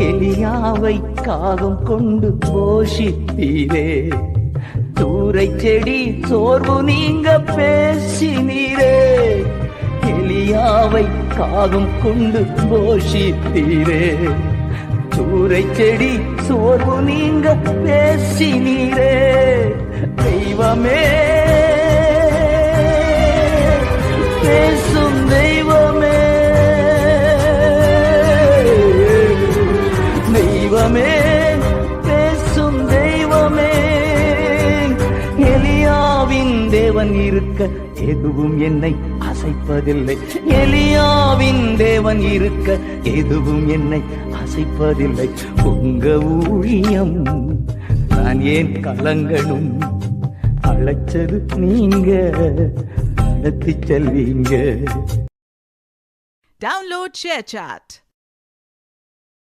எலியாவை காகம் கொண்டு போஷித்தீரே. தூரை செடி சோர்வு நீங்க பேசினீரே. எலியாவை காகம் கொண்டு போஷித்தீரே. சூறை செடி சோர்வு நீங்க பேசினீரே. தெய்வமே தெய்வமே பேசும் தெய்வமே. எலியாவின் தேவன் இருக்க எதுவும் என்னை அசைப்பதில்லை. எலியாவின் தேவன் இருக்க எதுவும் என்னை அசைப்பதில்லை. உங்க ஊழியம் நான் ஏன் கலங்கணும்? அழைச்சது நீங்க நடத்தி செல்வீங்க. Download ShareChat.